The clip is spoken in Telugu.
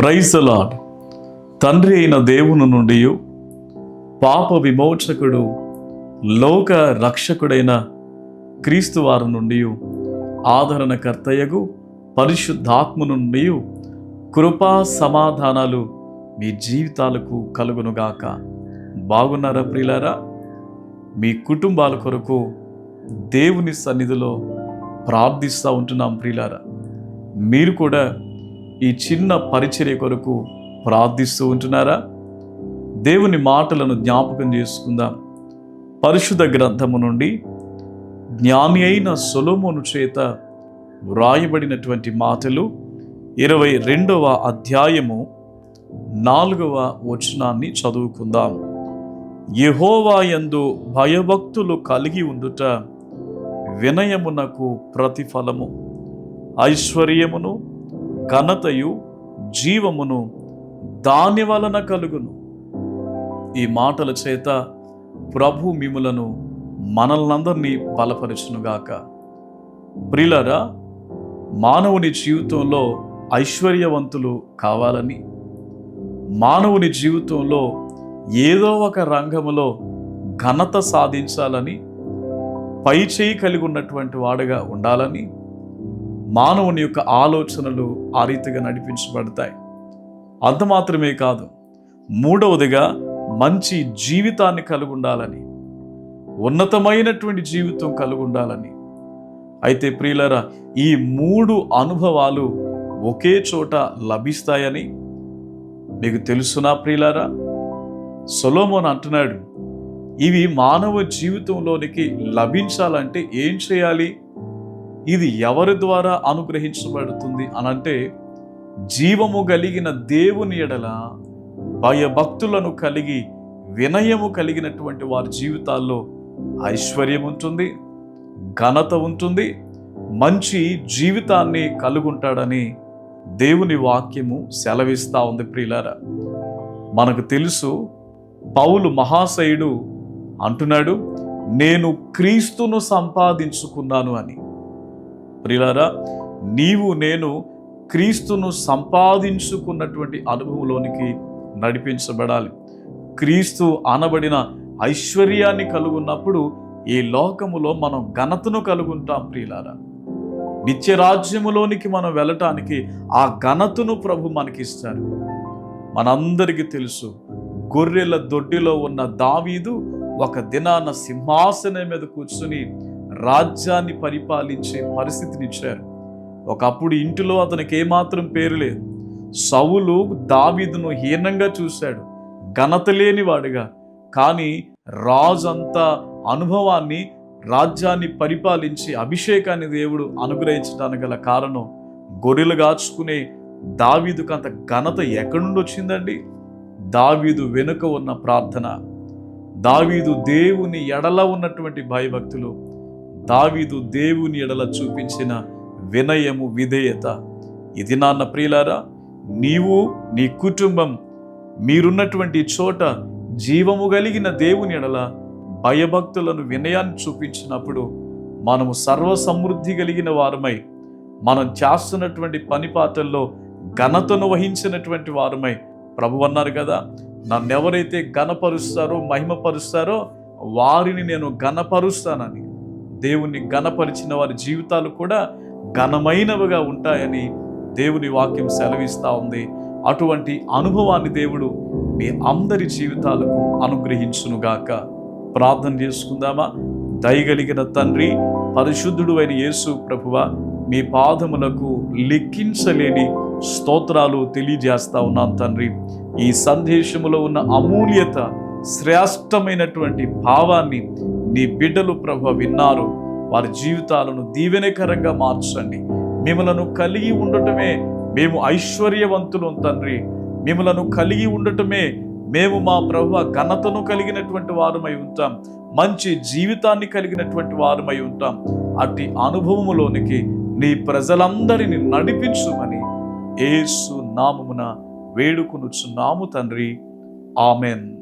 ప్రైసలాడ్ తండ్రి అయిన దేవుని నుండి పాప విమోచకుడు లోక రక్షకుడైన క్రీస్తు వారి నుండి ఆదరణకర్తయగు పరిశుద్ధాత్మ నుండి కృపా సమాధానాలు మీ జీవితాలకు కలుగునుగాక బాగున్నారా ప్రియులారా? మీ కుటుంబాల కొరకు దేవుని సన్నిధిలో ప్రార్థిస్తూ ఉంటున్నాం ప్రియులారా. మీరు కూడా ఈ చిన్న పరిచర్య కొరకు ప్రార్థిస్తూ ఉంటున్నారా? దేవుని మాటలను జ్ఞాపకం చేసుకుందాం. పరిశుద్ధ గ్రంథము నుండి జ్ఞాని అయిన సొలోమోను చేత వ్రాయబడినటువంటి మాటలు ఇరవై రెండవ అధ్యాయము నాలుగవ వచనాన్ని చదువుకుందాం. యహోవాయందు భయభక్తులు కలిగి ఉండుట వినయమునకు ప్రతిఫలము. ఐశ్వర్యమును ఘనతయు జీవమును దాని వలన కలుగును. ఈ మాటల చేత ప్రభు మిములను మనల్నందరినీ బలపరచునుగాక. ప్రిలరా మానవుని జీవితంలో ఐశ్వర్యవంతులు కావాలని మానవుని జీవితంలో ఏదో ఒక రంగంలో ఘనత సాధించాలని పై చేయి కలిగి ఉన్నటువంటి వాడుగా ఉండాలని మానవుని యొక్క ఆలోచనలు ఆ రీతిగా నడిపించబడతాయి. అంత మాత్రమే కాదు మూడవదిగా మంచి జీవితాన్ని కలిగి ఉండాలని ఉన్నతమైనటువంటి జీవితం కలిగి ఉండాలని. అయితే ప్రియులరా ఈ మూడు అనుభవాలు ఒకే చోట లభిస్తాయని మీకు తెలుసునా ప్రియులారా? సొలోమోన్ అంటున్నాడు ఇవి మానవ జీవితంలోనికి లభించాలంటే ఏం చేయాలి? ఇది ఎవరి ద్వారా అనుగ్రహించబడుతుంది అనంటే జీవము కలిగిన దేవుని ఎడల భయభక్తులను కలిగి వినయము కలిగినటువంటి వారి జీవితాల్లో ఐశ్వర్యం ఉంటుంది ఘనత ఉంటుంది మంచి జీవితాన్ని కలుగుంటాడని దేవుని వాక్యము సెలవిస్తూ ఉంది ప్రియులారా. మనకు తెలుసు పౌలు మహాశయుడు అంటున్నాడు నేను క్రీస్తును సంపాదించుకున్నాను అని. ప్రియులారా నీవు నేను క్రీస్తును సంపాదించుకున్నటువంటి అనుభవంలోనికి నడిపించబడాలి. క్రీస్తు అనబడిన ఐశ్వర్యాన్ని కలుగున్నప్పుడు ఈ లోకములో మనం ఘనతను కలుగుంటాం ప్రియులారా. నిత్యరాజ్యములోనికి మనం వెళ్ళటానికి ఆ ఘనతను ప్రభు మనకిస్తారు. మనందరికీ తెలుసు గొర్రెల దొడ్డిలో ఉన్న దావీదు ఒక దినాన సింహాసనం మీద కూర్చుని రాజ్యాన్ని పరిపాలించే పరిస్థితినిచ్చారు ఒకప్పుడు ఇంటిలో అతనికి ఏమాత్రం పేరు లేదు. సవులు దావీదును హీనంగా చూశాడు. ఘనత లేనివాడుగా. కానీ రాజంతా అనుభవాన్ని రాజ్యాన్ని పరిపాలించి అభిషేకాన్ని దేవుడు అనుగ్రహించడానికి గల కారణం గొర్రెలు కాచుకునే దావీదుకు అంత ఘనత ఎక్కడి నుండి వచ్చిందండి? దావీదు వెనుక ఉన్న ప్రార్థన. దావీదు దేవుని ఎడల ఉన్నటువంటి భయభక్తులు దావీదు దేవుని ఎడల చూపించిన వినయము విధేయత. ఇది నాన్న ప్రియులారా నీవు నీ కుటుంబం మీరున్నటువంటి చోట జీవము కలిగిన దేవుని ఎడల భయభక్తులను వినయాన్ని చూపించినప్పుడు మనము సర్వ సమృద్ధి కలిగిన వారమై మనం చేస్తున్నటువంటి పనిపాటల్లో ఘనతను వహించినటువంటి వారమై ప్రభు అన్నారు కదా నన్ను ఎవరైతే ఘనపరుస్తారో మహిమపరుస్తారో వారిని నేను ఘనపరుస్తానని. దేవుణ్ణి ఘనపరిచిన వారి జీవితాలు కూడా ఘనమైనవిగా ఉంటాయని దేవుని వాక్యం సెలవిస్తూ ఉంది. అటువంటి అనుభవాన్ని దేవుడు మీ అందరి జీవితాలకు అనుగ్రహించునుగాక. ప్రార్థన చేసుకుందామా? దయగలిగిన తండ్రి పరిశుద్ధుడు అయిన యేసు ప్రభువ మీ పాదములకు లెక్కించలేని స్తోత్రాలు తెలియజేస్తా ఉన్నాను తండ్రి. ఈ సందేశములో ఉన్న అమూల్యత శ్రేష్టమైనటువంటి భావాన్ని నీ బిడ్డలు ప్రభ విన్నారు. వారి జీవితాలను దీవెనకరంగా మార్చండి. మిమ్మలను కలిగి ఉండటమే మేము ఐశ్వర్యవంతులం తండ్రి. మిమ్మలను కలిగి ఉండటమే మేము మా ప్రభు ఘనతను కలిగినటువంటి వారమై ఉంటాం. మంచి జీవితాన్ని కలిగినటువంటి వారమై ఉంటాం. అట్టి అనుభవములోనికి నీ ప్రజలందరిని నడిపించుమని ఏసు నామమున వేడుకొనుచున్నాము తండ్రి. ఆమెన్.